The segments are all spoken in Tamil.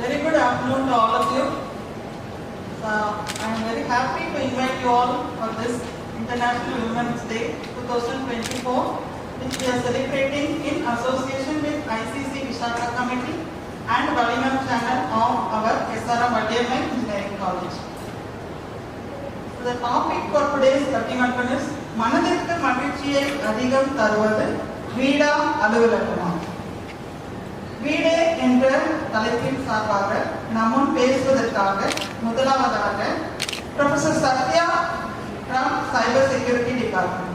Very good afternoon to all of you. Uh, I am very happy to invite you all for this International Women's Day 2024, which we are celebrating in association with ICC Vishaka Committee and Valinam channel of our SRM Vadiyamai Engineering College. The topic for today's பட்டிமன்றம் is மனதிற்கு மகிழ்ச்சியை அதிகம் தருவது வீடா அலுவலகமா வீடு என்ற தலைப்பின் சார்பாக நம்முன் பேசுவதற்காக முதலாவதாக professor Sathya from cyber security department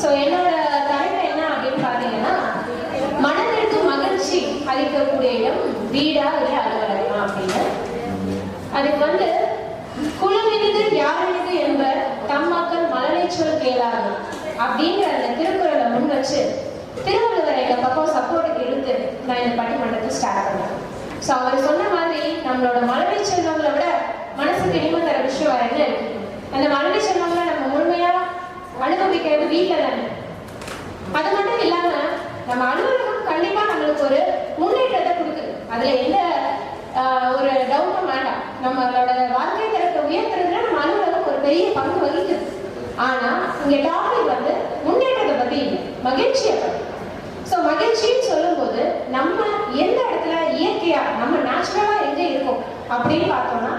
so என்னோட தலைப்பு என்ன அப்படின்னு பார்த்தீங்கன்னா மனதிற்கு மகிழ்ச்சி அளிக்கக்கூடிய இடம் வீடா இல்லை அலுவலகமா அப்படின்னு அதுக்கு வந்து குழுவினது யாரினது என்பர் தம் மக்கள் மலரை சொல் கேளாது அப்படிங்கிற அந்த திருக்குறளை முன் வச்சு திருவள்ளுவரை எங்க பக்கம் சப்போர்ட்டுக்கு இழுத்து நான் இந்த பட்டிமன்றத்தை ஸ்டார்ட் பண்ணேன். ஸோ அவர் சொன்ன மாதிரி நம்மளோட மலரை செல்வங்களை விட மனசுக்கு இனிமை தர விஷயம் வேற என்ன இருக்கு? அந்த மலரை செல்வங்களை நம்ம முழுமையா அனுபவிக்கிறது வீட்டில் தானே? அது மட்டும் இல்லாம நம்ம அலுவலகம் கண்டிப்பா நம்மளுக்கு ஒரு முன்னேற்றத்தை கொடுக்குது. அதுல எந்த ஒரு டவுட்டும் வேண்டாம். நம்மளோட வாழ்க்கை தரத்தை உயர்த்துறதுல நம்ம அலுவலகம் ஒரு பெரிய பங்கு வகிக்குது. ஆனா இங்க டாபிக் வந்து முன்னேற்றத்தை பத்தி இல்லை. மகிழ்ச்சியை பத்தி. ஸோ மகிழ்ச்சின்னு சொல்லும்போது நம்ம எந்த இடத்துல இயற்கையா நம்ம நேச்சுரலா எங்க இருக்கோம் அப்படின்னு பார்த்தோம்னா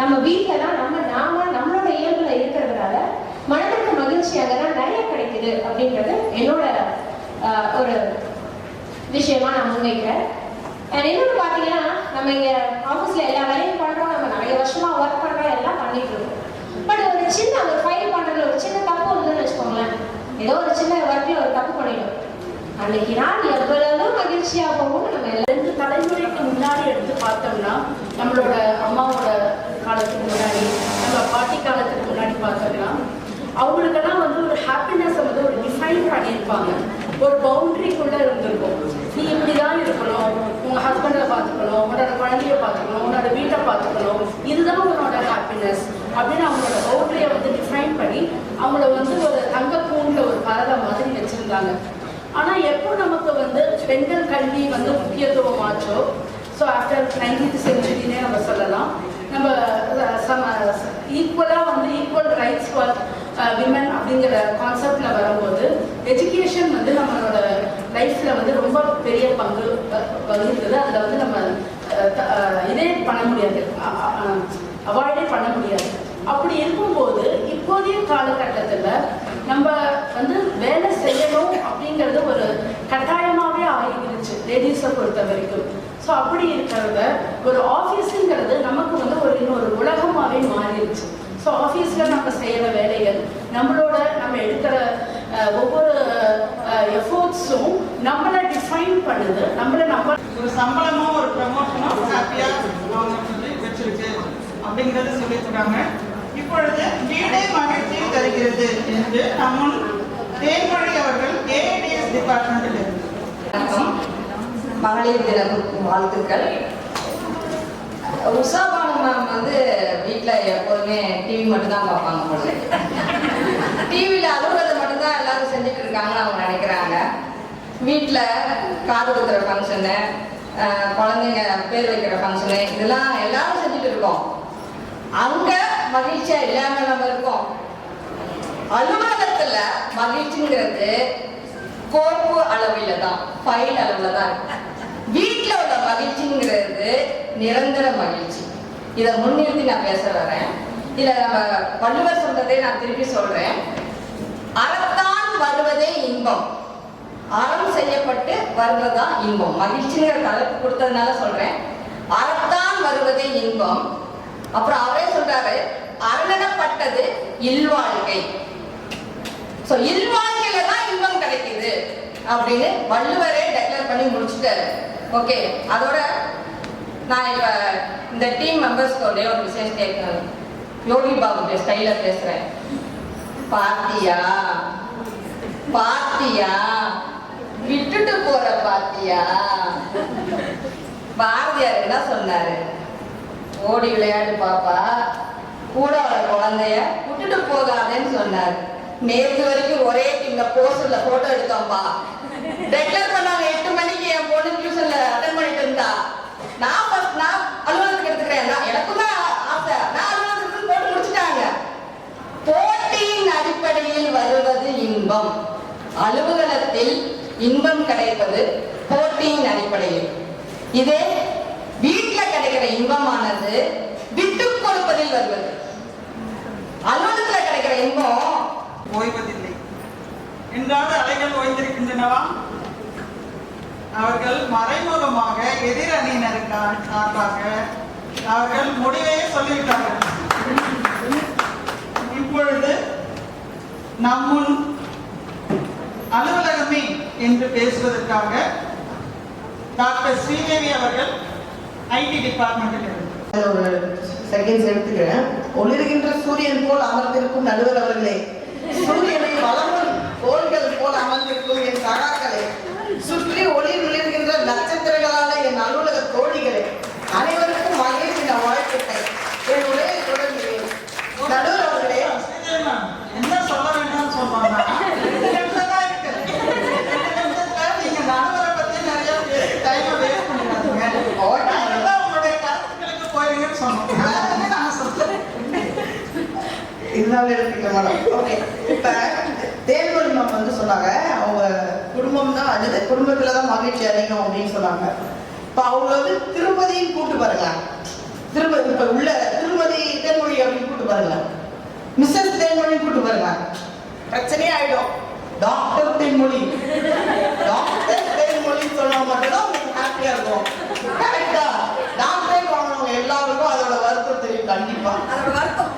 நம்ம வீட்டில தான் நம்ம நாம நம்மளோட இயல்புல இருக்கிறதுனால மனதிற்கு மகிழ்ச்சி அங்கதான் நிறைய கிடைக்குது அப்படின்றது என்னோட ஒரு விஷயமா நான் முன்வைக்கிறேன். இன்னொன்று பார்த்தீங்கன்னா நம்ம இங்க ஆஃபீஸ்ல எல்லா வேலையும் பண்றோம். நம்ம நிறைய வருஷமா ஒர்க் பண்றோம் எல்லாம் பண்ணிட்டு இருக்கோம். பட் ஒரு சின்ன ஒரு ஃபைல் பண்றதுல ஒரு சின்ன தப்பு வந்துன்னு வச்சுக்கோங்களேன் ஏதோ ஒரு சின்ன ஒர்க்ல ஒரு தப்பு பண்ணிடும். அன்னைக்கு நாள் எவ்வளவு மகிழ்ச்சியா போகும் நம்ம ரெண்டு தலைமுறைக்கு முன்னாடி எடுத்து பார்த்தோம்னா நம்மளோட அம்மாவோட காலத்துக்கு முன்னாடி நம்ம பாட்டி காலத்துக்கு முன்னாடி பார்த்தோம்னா அவங்களுக்கெல்லாம் வந்து ஒரு ஹாப்பினஸை வந்து ஒரு டிஃபைன் பண்ணியிருப்பாங்க. ஒரு பவுண்டரிக்குள்ள இருந்திருக்கும். நீ இப்படி தான் இருக்கணும் உங்கள் ஹஸ்பண்டை பார்த்துக்கணும் உன்னோட குழந்தைய பார்த்துக்கணும் உன்னோட வீட்டை பார்த்துக்கணும் இதுதான் உன்னோட ஹாப்பினஸ் அப்படின்னு அவங்களோட பவுண்டரியை வந்து டிஃபைன் பண்ணி அவங்கள வந்து ஒரு தங்க அப்படின்ற ஒரு பரத மாதிரி வச்சுருந்தாங்க. ஆனால் எப்போ நமக்கு வந்து பெண்கள் கல்வி வந்து முக்கியத்துவம் ஆச்சோ ஸோ ஆஃப்டர் நைன்டீன்த் செஞ்சுரினே நம்ம சொல்லலாம். நம்ம சம ஈக்குவலாக வந்து ஈக்குவல் ரைட்ஸ் ஃபார் விமன் அப்படிங்கிற கான்செப்டில் வரும்போது எஜுகேஷன் வந்து நம்மளோட லைஃப்பில் வந்து ரொம்ப பெரிய பங்கு வகிக்குது. அதில் வந்து நம்ம த- இதே பண்ண முடியாது. அவாய்டே பண்ண முடியாது. அப்படி இருக்கும்போது இப்போதைய காலகட்டத்தில் நம்ம வந்து வேலை செய்யணும் அப்படிங்கிறது ஒரு கட்டாயமாகவே ஆகிருச்சு லேடிஸை பொறுத்த வரைக்கும். ஸோ அப்படி இருக்கிறத ஒரு ஆஃபீஸுங்கிறது நமக்கு வந்து ஒரு இன்னொரு உலகமாகவே மாறிடுச்சு. ஸோ ஆஃபீஸில் நம்ம செய்கிற வேலைகள் நம்மளோட நம்ம எடுக்கிற ஒவ்வொரு எஃபோர்ட்ஸும் நம்மளை டிஃபைன் பண்ணுது நம்மளை நம்ம ஒரு சம்பளமாக ஒரு ப்ரமோஷனோ ஹாப்பியாக அவங்க சொல்லி வச்சிருக்கு. அப்படிங்கறத சொல்லியிருக்காங்க. இப்பொழுது வீடே மகிழ்ச்சி தருகிறது என்று நம்முன் தேன்மொழி அவர்கள் ஏஐடிஎஸ் டிபார்ட்மெண்டில் இருந்து வணக்கம் மகளிர் தின வாழ்த்துக்கள். உஷா பானு மேம் வந்து வீட்டில் எப்போதுமே டிவி மட்டும்தான் பார்ப்பாங்க போல டிவியில் அலுவலகத்தை மட்டும்தான் எல்லாரும் செஞ்சுட்டு இருக்காங்கன்னு அவங்க நினைக்கிறாங்க. வீட்டில் காது குத்துற ஃபங்க்ஷனு குழந்தைங்க பேர் வைக்கிற ஃபங்க்ஷனு இதெல்லாம் எல்லாரும் செஞ்சுட்டு இருக்கோம். அங்கே மகிழ்ச்சியா இல்லாம நம்ம இருக்கோம். அலுவலகத்துல மகிழ்ச்சிங்கிறது கோப்பு அளவில தான் ஃபைல் அளவுல தான் வீட்டில் உள்ள மகிழ்ச்சிங்கிறது நிரந்தர மகிழ்ச்சி. இதை முன்னிறுத்தி நான் பேச வரேன். இதில் நம்ம வள்ளுவர் சொல்றதை நான் திருப்பி சொல்றேன். அறத்தான் வருவதே இன்பம். அறம் செய்யப்பட்டு வருவதுதான் இன்பம். மகிழ்ச்சிங்கிற தலைப்பு கொடுத்ததுனால சொல்றேன். அறத்தான் வருவதே இன்பம். அப்புறம் அவரே சொல்றாரு அரணப்பட்டது இல்வாழ்க்கை சோ இல்வாழ்க்கையில தான் இன்பம் கிடைக்குது அப்படின்னு வள்ளுவரே டெக்ளேர் பண்ணி முடிச்சுட்டாரு. ஓகே அதோட நான் இப்ப இந்த டீம் மெம்பர்ஸ்க்கு ஒரே ஒரு விஷயம் கேட்கணும். யோகி பாபு ஸ்டைல பேசுறேன். பாத்தியா? பாத்தியா? விட்டுட்டு போற பாத்தியா? பாரதியார் என்ன சொன்னாரு? ஓடி விளையாடு பாப்பா. கூட வர குழந்தைய விட்டுட்டு போகாதேன்னு சொன்னார். நேற்று வரைக்கும் ஒரே இந்த போஸ்டர்ல போட்டோ எடுத்தோம்ப்பா டெக்லர் பண்ணாங்க எட்டு மணிக்கு என் பொண்ணு டியூஷன்ல அட்டன் பண்ணிட்டு இருந்தா. நான் first நான் அலுவலகத்துக்கு எடுத்துக்கிறேன். நான் எனக்கும் தான் ஆசை. நான் அலுவலகத்துக்கு போட்டு முடிச்சுட்டாங்க. போட்டியின் அடிப்படையில் வருவது இன்பம். அலுவலகத்தில் இன்பம் கிடைப்பது போட்டியின் அடிப்படையில். இதே இன்பம் ஓய்வதில்லை. என்றால் அலைகள் ஓய்ந்திருக்கின்றனவா? அவர்கள் மறைமுகமாக எதிர் அணியினருக்காக சார்பாக அவர்கள் முடிவையே சொல்லிவிட்டார்கள். இப்பொழுது நம்முன் அலுவலகமே என்று பேசுவதற்காக டாக்டர் ஸ்ரீதேவி அவர்கள் ஐடி டிபார்ட்மெண்ட்டில் ஒரு செகண்ட்ஸ் எடுத்துக்கிறேன். ஒளிர்கின்ற சூரியன் போல் அமர்ந்திருக்கும் நடுவர் அவர்களே. சூரியனை வளமும் கோள்கள் போல் அமர்ந்திருக்கும் என் சகாக்களே சுற்றி ஒளி விளிர்கின்ற நட்சத்திரங்களான என் அலுவலக தோழிகளே அனைவருக்கும் மகிழ்ச்சி நான் வாழ்த்துக்கள் என் உரையை தொடர்கிறேன் நடுவர் அவர்களே ஸ்ரீதேவி மேம், என்ன சொல்ல வேண்டாம்னு சொல்றாங்க ரெண்டு நிமிஷம் தான் இருக்கு ரெண்டு நிமிஷத்துல நீங்க நடுவரை பத்தி நிறைய பேசி டைமை வேஸ்ட் பண்ணிடாதீங்க அதனால உங்களுடைய கருத்துக்களுக்கு போயிருங்கன்னு சொன்னோம் அதான் நான் சொல்றேன் இருந்தாலும் எடுத்துக்க மேடம் ஓகே இப்ப தேன்மொழி மேம் வந்து சொன்னாங்க அவங்க குடும்பம் தான் அழுது குடும்பத்துல தான் மகிழ்ச்சி அடையும் அப்படின்னு சொன்னாங்க. இப்ப அவங்க வந்து திருப்பதியும் கூட்டு பாருங்க திருமதி இப்ப உள்ள திருமதி தேன்மொழி அப்படின்னு கூட்டு பாருங்க மிஸ்ஸஸ் தேன்மொழி கூட்டு பாருங்க பிரச்சனையே ஆயிடும் டாக்டர் தேன்மொழி டாக்டர் தேன்மொழி சொன்னா மட்டும்தான் உங்களுக்கு ஹாப்பியா இருக்கும் கரெக்டா டாக்டர் வாங்கினவங்க எல்லாருக்கும் அதோட வருத்தம் தெரியும் கண்டிப்பா அதோட வருத்தம்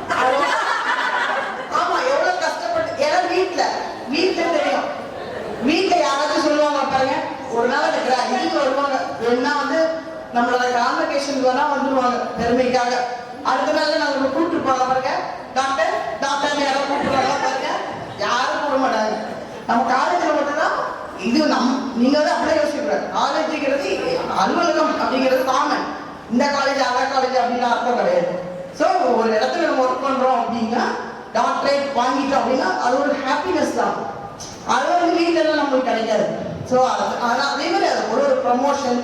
ஆமா எவ்வளவு கஷ்டப்பட்டு ஏன்னா வீட்ல வீட்ல தெரியும் வீட்ல யாராச்சும் சொல்லுவாங்க பாருங்க ஒரு நாள் இருக்கிற இதுக்கு வருவாங்க வேணா வந்து நம்மளோட கான்வகேஷனுக்கு வேணா வந்துருவாங்க பெருமைக்காக. அடுத்த நாள் நாங்க கூப்பிட்டு போக பாருங்க. டாக்டர் டாக்டர் யாரும் கூப்பிட்டு பாருங்க. யாரும் கூட மாட்டாங்க. நம்ம காலேஜ்ல மட்டும்தான் இது நம் நீங்க வந்து அப்படியே யோசிக்கிறாங்க காலேஜுங்கிறது அலுவலகம் அப்படிங்கிறது காமன் இந்த காலேஜ் அந்த காலேஜ் அப்படின்னு அர்த்தம் கிடையாது. ஸோ ஒரு இடத்துல நம்ம ஒர்க் பண்றோம் அப்படின்னா டாக்டரேட் வாங்கிட்டோம் அப்படின்னா அது ஒரு ஹாப்பினஸ் தான். அது வந்து வீட்டுல நம்மளுக்கு கிடைக்காது. ஸோ அதனால அதே மாதிரி அது ஒரு ஒரு ப்ரமோஷன்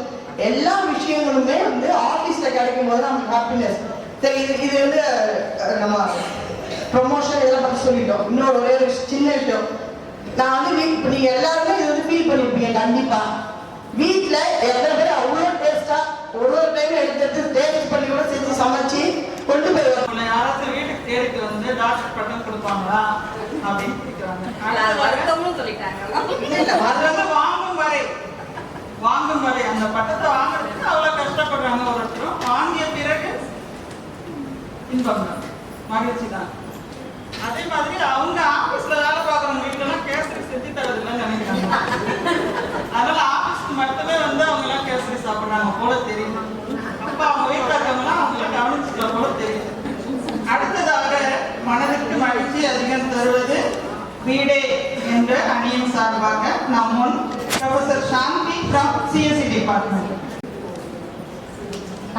எல்லா விஷயங்களுமே வந்து ஆஃபீஸ்ல கிடைக்கும் போது நமக்கு ஹாப்பினஸ் சரி இது இது வந்து நம்ம ப்ரொமோஷன் இதெல்லாம் பற்றி சொல்லிட்டோம். இன்னொரு ஒரே ஒரு சின்ன விஷயம். நான் வந்து இப்ப நீங்க எல்லாருமே இது வந்து ஃபீல் பண்ணிருப்பீங்க கண்டிப்பா. வீட்ல எத்தனை பேர் அவ்வளோ டேஸ்டா ஒரு ஒரு டைம் எடுத்து எடுத்து டேஸ்ட் பண்ணி கூட செஞ்சு சமைச்சு கொண்டு போய் யாராச்சும் வீட்டுக்கு தேடிட்டு வந்து டாக்டர் பட்டம் கொடுப்பாங்களா? அப்படின்னு கேட்கிறாங்க வருத்தம்னு சொல்லிட்டாங்க. இல்ல வந்து வாங்கும் வரை. வாங்கும் வரை அந்த பட்டத்தை வாங்குறதுக்கு அவ்வளவு கஷ்டப்படுறாங்க ஒருத்தரும். வாங்கிய பிறகு இன்பம் தான் மகிழ்ச்சி தான் அதே மாதிரி அவங்க ஆபீஸ்ல வேலை பார்க்குறவங்க வீட்டுலாம் கேசரி செஞ்சு தரதுன்னு நினைக்கிறாங்க. அதனால ஆபீஸ்க்கு மட்டுமே வந்து அவங்க எல்லாம் கேசரி சாப்பிடுறாங்க போல தெரியும் அப்ப அவங்க வீட்டுல இருக்கவங்கலாம் அவங்கள கவனிச்சுக்கிற போல தெரியும் அடுத்ததாக மனதிற்கு மகிழ்ச்சி அதிகம் தருவது வீடே என்ற அணியின் சார்பாக நம் முன் ப்ரொஃபசர் சாந்தி சிஎஸ்சி டிபார்ட்மெண்ட்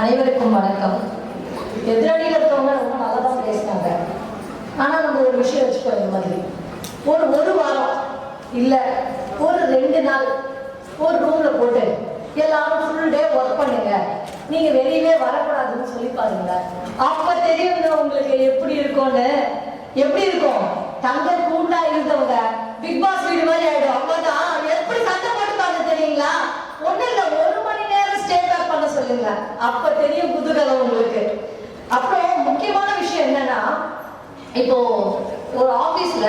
அனைவருக்கும் வணக்கம். எதிரணியில் இருக்கவங்க ரொம்ப நல்லா தான் பேசினாங்க ஆனால் நம்ம ஒரு விஷயம் வச்சுக்கோ இந்த மாதிரி. ஒரு ஒரு வாரம் இல்லை ஒரு ரெண்டு நாள் ஒரு ரூமில் போட்டு எல்லாரும் ஃபுல் டே ஒர்க் பண்ணுங்க. நீங்க வெளியவே வரக்கூடாதுன்னு சொல்லி பாருங்க. அப்ப தெரியுங்க உங்களுக்கு எப்படி இருக்கும்னு. எப்படி இருக்கும்? தங்க கூண்டா இருந்தவங்க பிக் பாஸ் வீடு மாதிரி ஆயிடும். அப்பதான் ஒண்ணு இல்ல ஒரு மணி நேரம் ஸ்டே பேக் பண்ண சொல்லுங்க. அப்ப தெரியும் குதூகலம் உங்களுக்கு. அப்புறம் முக்கியமான விஷயம் என்னன்னா இப்போ ஒரு ஆபீஸ்ல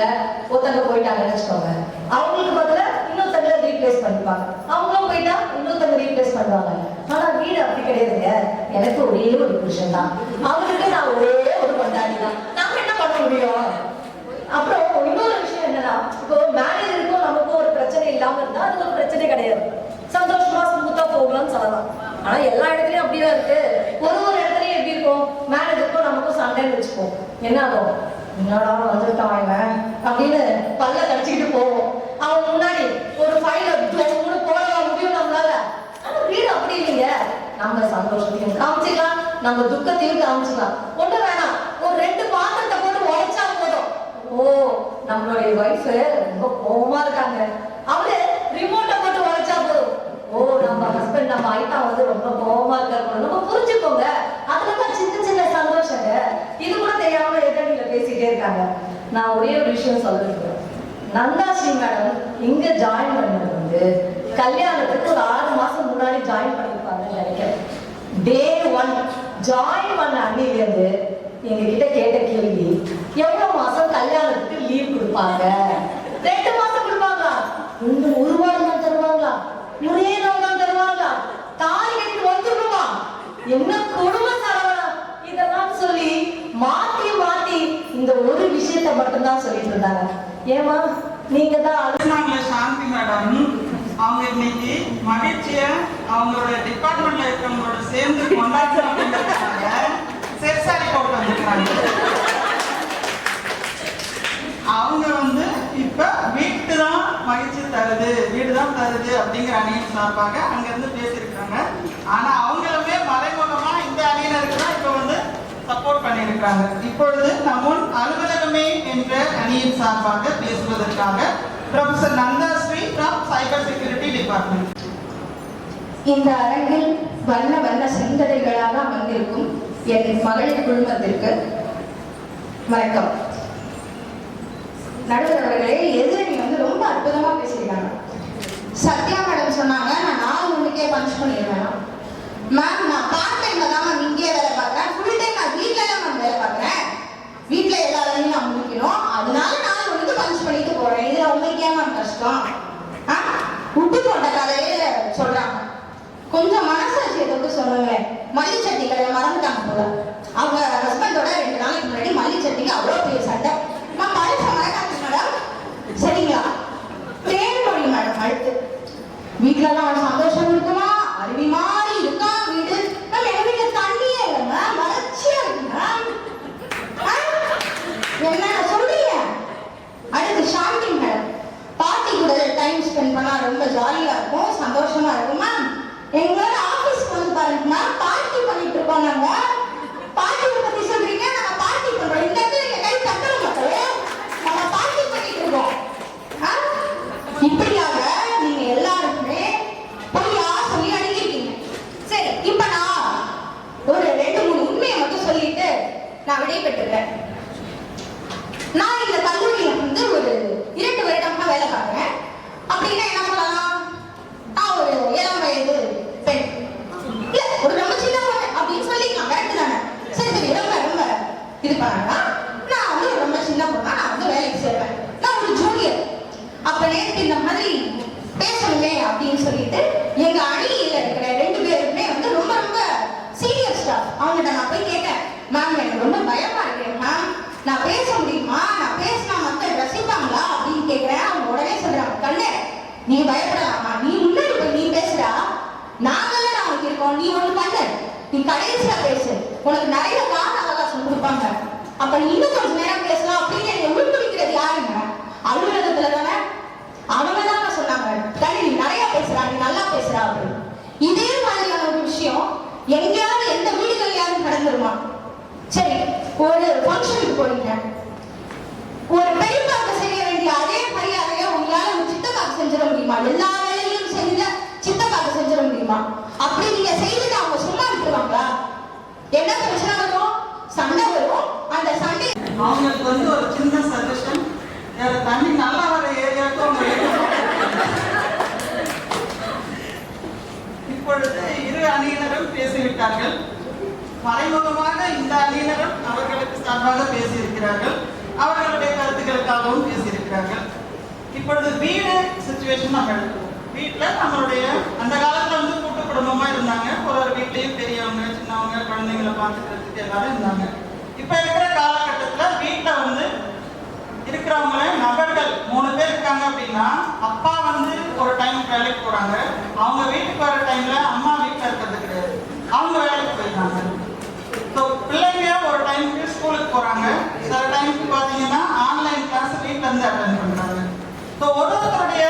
ஒருத்தங்க போயிட்டாங்கன்னு வச்சுக்கோங்க. அவங்களுக்கு பதில இன்னொருத்தங்க ரீப்ளேஸ் பண்ணிப்பாங்க. அவங்களும் போயிட்டா இன்னொருத்தங்க ரீப்ளேஸ் பண்ணுவாங்க. ஆனா வீடு அப்படி கிடையாதுங்க. எனக்கு ஒரே ஒரு புருஷன் தான். அவருக்கு நான் ஒரே ஒரு கொண்டாடி தான். நாம என்ன பண்ண முடியும்? அப்புறம் இன்னொரு விஷயம் என்னன்னா இப்போ மேனேஜருக்கும் நமக்கும் ஒரு பிரச்சனை இல்லாம இருந்தா அது ஒரு பிரச்சனை கிடையாது. சந்தோஷமா ஸ்மூத்தா போகலாம்னு சொல்லலாம். ஆனா எல்லா இடத்துலயும் அப்படிதான் இருக்கு. ஒரு ஒரு இடத்துலயும் எப்படி இருக்கும்? மேனேஜருக்கும் நமக்கும் சண்டைன்னு வச்சுப்போம். என்ன ஆகும்? என்னடா வந்துருக்கான் இவன்? அப்படின்னு பல்ல கடிச்சுக்கிட்டு போவோம். அவன் முன்னாடி ஒரு ஃபைல மூணு போடலாம் முடியும் நம்மளால? ஆனா வீடு அப்படி இல்லைங்க. நம்ம சந்தோஷத்தையும் காமிச்சிக்கலாம். நம்ம துக்கத்தையும் காமிச்சிக்கலாம். ஒண்ணு வேணாம். ஒரு ரெண்டு பாத்திரத்தை போட்டு உடைச்சா போதும். ஓ நம்மளுடைய ஒய்ஃப் ரொம்ப கோவமா இருக்காங்க. அவரு ரிமோட்டை ஓ நம்ம ஹஸ்பண்ட் நம்ம ஐட்டா வந்து ரொம்ப கோபமா இருக்காரு நம்ம புரிஞ்சுக்கோங்க. அதுல தான் சின்ன சின்ன சந்தோஷங்க இது கூட தெரியாம எதிரில பேசிட்டே இருக்காங்க. நான் ஒரே ஒரு விஷயம் சொல்லிருக்கேன் நந்தா ஸ்ரீ மேடம் இங்க ஜாயின் பண்ணது வந்து கல்யாணத்துக்கு ஒரு ஆறு மாசம் முன்னாடி ஜாயின் பண்ணிருப்பாங்கன்னு நினைக்கிறேன். டே ஒன் ஜாயின் பண்ண அன்னிலேருந்து எங்ககிட்ட கேட்ட கேள்வி எவ்வளவு மாசம் கல்யாணத்துக்கு லீவ் கொடுப்பாங்க ரெண்டு மாசம் கொடுப்பாங்களா ரெண்டு ஒரு வாரம் தான் தருவாங்களா ஒரே நாள் தான் தருவாங்களா தாலி கட்டி வந்துருமா என்ன கொடுமை சரவணா இதெல்லாம் சொல்லி மாத்தி மாத்தி இந்த ஒரு விஷயத்தை மட்டும்தான் சொல்லிட்டு இருந்தாங்க. ஏமா நீங்க தான் அழு- சாந்தி மேடம். அவங்க இன்னைக்கு மகிழ்ச்சிய அவங்களோட டிபார்ட்மெண்ட்ல இருக்கிறவங்களோட சேர்ந்து கொண்டாடணும் அப்படிங்கிறதுக்காக செர்சாரி போட்டு வந்திருக்காங்க அவங்க வந்து இப்ப வீட்டு தான் மகிழ்ச்சி தருது வீடு தான் தருது அப்படிங்கிற அணியின் சார்பாக அங்க இருந்து பேசியிருக்காங்க ஆனா அவங்களுமே மறைமுகமா இந்த அணியில தான் இப்ப வந்து சப்போர்ட் பண்ணியிருக்காங்க இப்பொழுது நம்முன் அலுவலகமே என்ற அணியின் சார்பாக பேசுவதற்காக professor Nandasri from cyber security department இந்த அரங்கில் வண்ண வண்ண சிந்தனைகளாக அமர்ந்திருக்கும் என் மகளிர் குழுமத்திற்கு வணக்கம். நடுவர் அவர்களே எதிரணி வந்து ரொம்ப அற்புதமா பேசியிருக்காங்க. சத்யா மேடம் சொன்னாங்க நான் நாலு மணிக்கே பஞ்ச் பண்ணிடுவேன் மேம் நான் பார்ட் டைம்ல தான் மேம் இங்கே வேலை பார்க்குறேன். ஃபுல் டைம் நான் வீட்டில் தான் மேம் வேலை பார்க்குறேன். வீட்டில் எல்லா வேலையும் நான் முடிக்கணும். அதனால நான் வந்து பஞ்ச் பண்ணிட்டு போறேன். இதுல உங்களுக்கு ஏன் மேம் கஷ்டம்? ஆ? உப்பு போட்ட கதையே சொல்றாங்க. கொஞ்சம் மனசாட்சியை தொட்டு சொல்லுங்களேன். மல்லி சட்னி கடையை மறந்துட்டாங்க போல. அவங்க ஹஸ்பண்டோட ரெண்டு நாளைக்கு முன்னாடி மல்லி சட்னிக்கு அவ்வளோ பெரிய சண்டை. நான் பழச மறக்காச்சு மேடம் சரிங்களா? தேன்மொழி மேடம் அடுத்து. வீட்டிலலாம் அவன் சந்தோஷம் இருக்குமா அருவி மாதிரி இருக்கா வீடு நம்ம எங்க வீட்டுல தண்ணியே இல்லை மேம் வறட்சியா இருக்கு மேம் என்ன சொல்றீங்க அடுத்து சாந்தி மேடம் பாட்டி கூட டைம் ஸ்பெண்ட் பண்ணா ரொம்ப ஜாலியா இருக்கும் சந்தோஷமா இருக்கும் மேம் எங்களோட ஆபீஸ்க்கு வந்து பாருங்க மேம் பார்ட்டி பண்ணிட்டு இருக்கோம் நாங்க பார்ட்டியை பத்தி சொல்றீங்க நாங்க பார்ட்டி பண்றோம் இந்த இடத்துல நீங்க கை தட்டணும் மக்களே நம்ம பார்ட்டி பண்ணிட்டு இருக்கோம் ஆ? இப்படியாக நீங்க எல்லாருக்குமே பொய்யா சொல்லி அடங்கிருக்கீங்க சரி இப்ப நான் ஒரு ரெண்டு மூணு உண்மையை மட்டும் சொல்லிட்டு நான் விடைபெற்றுறேன் நான் இந்த கல்லூரியில வந்து ஒரு இரண்டு வருடமா வேலை பார்க்குறேன் அப்படின்னா என்ன சொல்லலாம் நான் ஒரு இளம் வயது பெண் இல்ல ஒரு ரொம்ப சின்ன பொண்ணு அப்படின்னு சொல்லிக்கலாம் கரெக்ட் தானே சரி சரி ரொம்ப ரொம்ப இது பண்ணா நான் வந்து ஒரு ரொம்ப சின்ன பொண்ணா நான் வந்து வேலைக்கு சேர்ப்பேன் நான் ஒரு ஜூனியர் அப்ப நேற்று இந்த மாதிரி பேசணுமே அப்படின்னு சொல்லிட்டு எங்க அணியில இருக்கிற ரெண்டு பேருமே வந்து ரொம்ப ரொம்ப சீனியர் ஸ்டாஃப் அவங்ககிட்ட நான் போய் கேட்டேன் மேம் எனக்கு ரொம்ப பயமா இருக்கு மேம் நான் பேச முடியுமா நான் பேசினா மக்கள் ரசிப்பாங்களா அப்படின்னு கேட்கிறேன் அவங்க உடனே சொல்றாங்க கண்ணு நீ பயப்படலாமா நீ முன்னாடி போய் நீ பேசுடா. நாங்களே நான் உனக்கு இருக்கோம். நீ ஒண்ணு பண்ண. நீ கடைசியா பேசு. உனக்கு நிறைய கால அவகாசம் கொடுப்பாங்க. அப்ப நீ இன்னும் கொஞ்சம் நேரம் பேசலாம் அப்படின்னு என்னை உள்குடிக்கிறது யாருங்க? அலுவலகத்துல தானே? அவங்க தான் சொன்னாங்க. தனி நீ நிறைய பேசுறா நீ நல்லா பேசுறா அப்படின்னு. இதே மாதிரியான ஒரு விஷயம் எங்கேயாவது எந்த வீடுகள்லயாவது நடந்துருமா? சரி ஒரு ஃபங்க்ஷனுக்கு போறீங்க. ஒரு பெரியப்பாக்கு செய்ய வேண்டிய அதே மாதிரி செஞ்சிட முடியுமா? எல்லா வேலையும் செஞ்ச சித்தப்பாக்கு செஞ்சிட முடியுமா? அப்படி நீங்க செய்துட்டு அவங்க சும்மா விட்டுருவாங்களா? என்ன பிரச்சனை வரும்? சண்டை வரும். அந்த சண்டை அவங்களுக்கு வந்து ஒரு சின்ன சஜஷன் தண்ணி நல்லா வர ஏரியாவுக்கு அவங்க இப்பொழுது இரு அணியினரும் பேசிவிட்டார்கள். மறைமுகமாக இந்த அணியினரும் அவர்களுக்கு சார்பாக பேசியிருக்கிறார்கள். அவர்களுடைய கருத்துக்களுக்காகவும் பேசியிருக்கிறார்கள். இப்பொழுது வீடு சுச்சுவேஷன் நம்ம எடுத்துக்கோம் வீட்டில் நம்மளுடைய அந்த காலத்தில் வந்து கூட்டு குடும்பமாக இருந்தாங்க. ஒரு ஒரு வீட்லேயும் பெரியவங்க சின்னவங்க குழந்தைங்களை பார்த்துக்கிறதுக்கு எல்லாரும் இருந்தாங்க. இப்போ இருக்கிற காலகட்டத்தில் வீட்டில் வந்து இருக்கிறவங்க நபர்கள் மூணு பேர் இருக்காங்க அப்படின்னா அப்பா வந்து ஒரு டைம் வேலைக்கு போகிறாங்க அவங்க வீட்டுக்கு வர டைம்ல அம்மா வீட்டில் இருக்கிறது கிடையாது. அவங்க வேலைக்கு போயிருக்காங்க ஸோ பிள்ளைங்க ஒரு டைமுக்கு ஸ்கூலுக்கு போகிறாங்க சில டைமுக்கு பார்த்தீங்கன்னா ஆன்லைன் கிளாஸ் வீட்டிலேருந்து இருந்து அட்டன் பண்ணுறாங்க ஸோ ஒரு ஒருத்தருடைய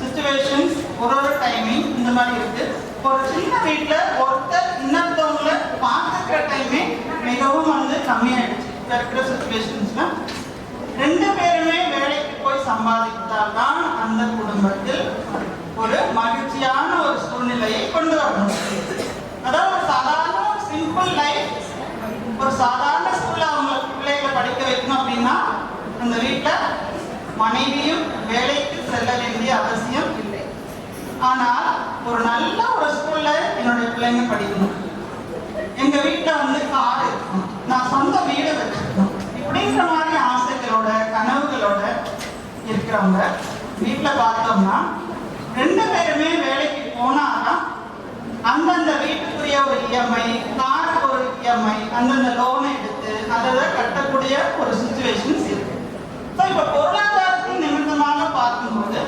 சுச்சுவேஷன்ஸ் ஒரு ஒரு டைமிங் இந்த மாதிரி இருக்கு. ஒரு சின்ன வீட்டில் ஒருத்தர் இன்னொருத்தவங்கள பார்த்துக்கிற டைமே மிகவும் வந்து கம்மியாயிடுச்சு. இப்போ இருக்கிற சுச்சுவேஷன்ஸ்ல ரெண்டு பேருமே வேலைக்கு போய் சம்பாதித்தால்தான் அந்த குடும்பத்தில் ஒரு மகிழ்ச்சியான ஒரு சூழ்நிலையை கொண்டு வர முடியும். அதாவது ஒரு சாதாரண ஒரு சிம்பிள் லைஃப் ஒரு சாதாரண ஸ்கூல்ல அவங்க பிள்ளைகளை படிக்க வைக்கணும் அப்படின்னா அந்த வீட்டில் மனைவியும் வேலைக்கு செல்ல வேண்டிய அவசியம் இல்லை. ஆனால் ஒரு நல்ல ஒரு ஸ்கூல்ல என்னுடைய பிள்ளைங்க படிக்கணும். எங்க வீட்டுல வந்து கார் நான் சொந்த வீடு வச்சிருக்கணும். இப்படிங்கிற மாதிரி ஆசைகளோட கனவுகளோட இருக்கிறவங்க வீட்டுல பார்த்தோம்னா ரெண்டு பேருமே வேலைக்கு போனாதான் அந்தந்த வீட்டுக்குரிய ஒரு இஎம்ஐ காருக்கு ஒரு இஎம்ஐ அந்தந்த லோனை எடுத்து அதை கட்டக்கூடிய ஒரு சுச்சுவேஷன்ஸ் இருக்கு. ஸோ இப்போ நிமித்தமாக பார்க்கும்போது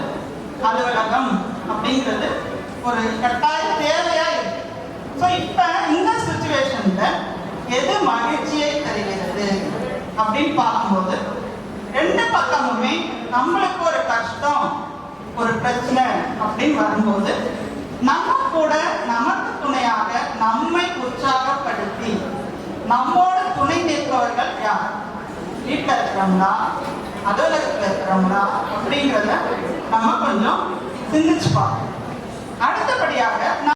அலுவலகம் அப்படிங்கிறது ஒரு கட்டாய தேவையா இருக்கு. ஸோ இப்போ இந்த சுச்சுவேஷன்ல எது மகிழ்ச்சியை தருகிறது அப்படின்னு பார்க்கும்போது ரெண்டு பக்கமுமே நம்மளுக்கு ஒரு கஷ்டம் ஒரு பிரச்சனை அப்படின்னு வரும்போது நம்ம கூட நமக்கு துணையாக நம்மை உற்சாகப்படுத்தி நம்மோட துணை நிற்பவர்கள் யார்? வீட்டில் இருக்கிறோம்னா அலுவலகத்தில் இருக்கிறவங்களா அப்படிங்கிறத நம்ம கொஞ்சம் சிந்திச்சு பார்க்கணும். அடுத்தபடியாக